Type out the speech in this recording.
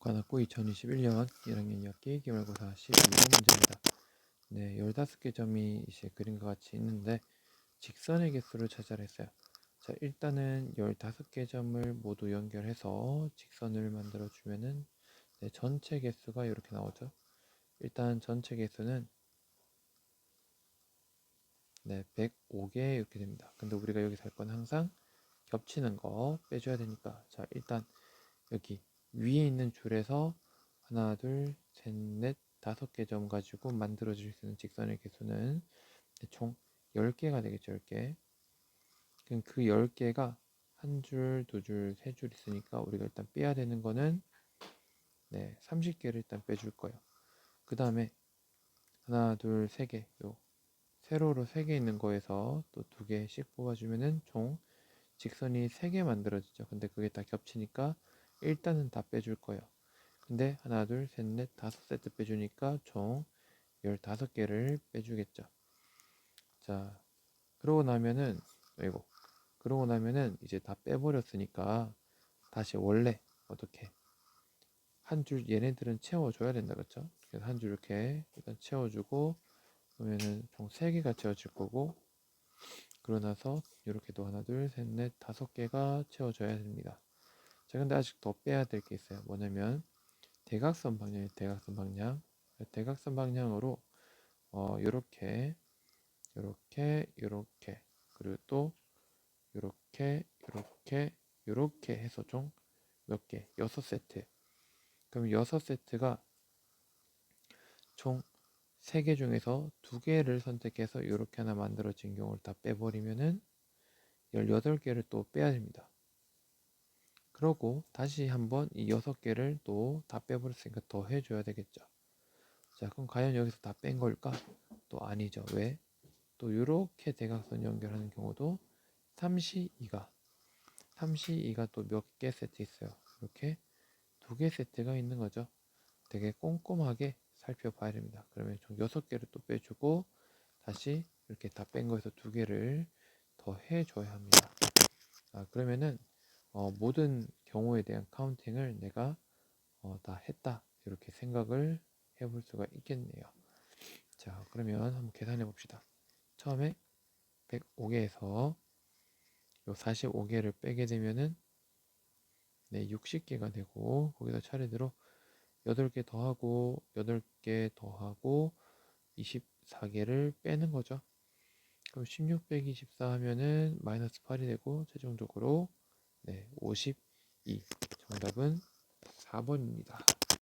관악구 2021년 1학년 2학기 기말고사 12번 문제입니다. 네, 15개 점이 이제 그림과 같이 있는데 직선의 개수를 찾아라 했어요. 자, 일단은 15개 점을 모두 연결해서 직선을 만들어 주면은 네, 전체 개수가 이렇게 나오죠. 일단 전체 개수는 네, 105개 이렇게 됩니다. 근데 우리가 여기서 할 건 항상 겹치는 거 빼줘야 되니까 자, 일단 여기 위에 있는 줄에서 하나, 둘, 셋, 넷, 다섯 개 점 가지고 만들어질 수 있는 직선의 개수는 총 10개가 되겠죠, 10개. 그럼 그 10개가 한 줄, 두 줄, 세 줄 있으니까 우리가 일단 빼야 되는 거는 네, 30개를 일단 빼줄 거예요. 그 다음에 하나, 둘, 세 개, 요 세로로 세 개 있는 거에서 또 두 개씩 뽑아주면은 총 직선이 세 개 만들어지죠. 근데 그게 다 겹치니까 일단은 다 빼줄 거예요. 근데 하나, 둘, 셋, 넷, 다섯 세트 빼주니까 총 15개를 빼주겠죠. 자, 그러고 나면은, 아이고, 그러고 나면은 이제 다 빼버렸으니까 다시 원래 어떻게 한 줄 얘네들은 채워줘야 된다 그렇죠? 그래서 한 줄 이렇게 일단 채워주고 그러면은 총 3개가 채워질 거고 그러고 나서 이렇게도 하나, 둘, 셋, 넷, 다섯 개가 채워져야 됩니다. 자, 근데 아직 더 빼야 될 게 있어요. 뭐냐면 대각선 방향이 대각선 방향. 대각선 방향으로 어, 요렇게 요렇게 요렇게 그리고 또 요렇게 요렇게 요렇게 해서 총 몇 개? 여섯 세트. 그럼 여섯 세트가 총 세 개 중에서 두 개를 선택해서 이렇게 하나 만들어진 경우를 다 빼버리면은 18개를 또 빼야 됩니다. 그러고 다시 한번 이 여섯 개를 또 다 빼버렸으니까 더 해줘야 되겠죠. 자, 그럼 과연 여기서 다 뺀 걸까? 또 아니죠. 왜? 또 이렇게 대각선 연결하는 경우도 3시 2가 3시 2가 또 몇 개 세트 있어요. 이렇게 두 개 세트가 있는 거죠. 되게 꼼꼼하게 살펴봐야 됩니다. 그러면 총 6개를 또 빼주고 다시 이렇게 다 뺀 거에서 두 개를 더 해줘야 합니다. 아, 그러면은 어, 모든 경우에 대한 카운팅을 내가 어, 다 했다 이렇게 생각을 해볼 수가 있겠네요. 자 그러면 한번 계산해 봅시다. 처음에 105개에서 요 45개를 빼게 되면은 네 60개가 되고 거기다 차례대로 8개 더하고 8개 더하고 24개를 빼는 거죠. 그럼 16 빼기 24 하면은 마이너스 8이 되고 최종적으로 네, 52. 정답은 4번입니다.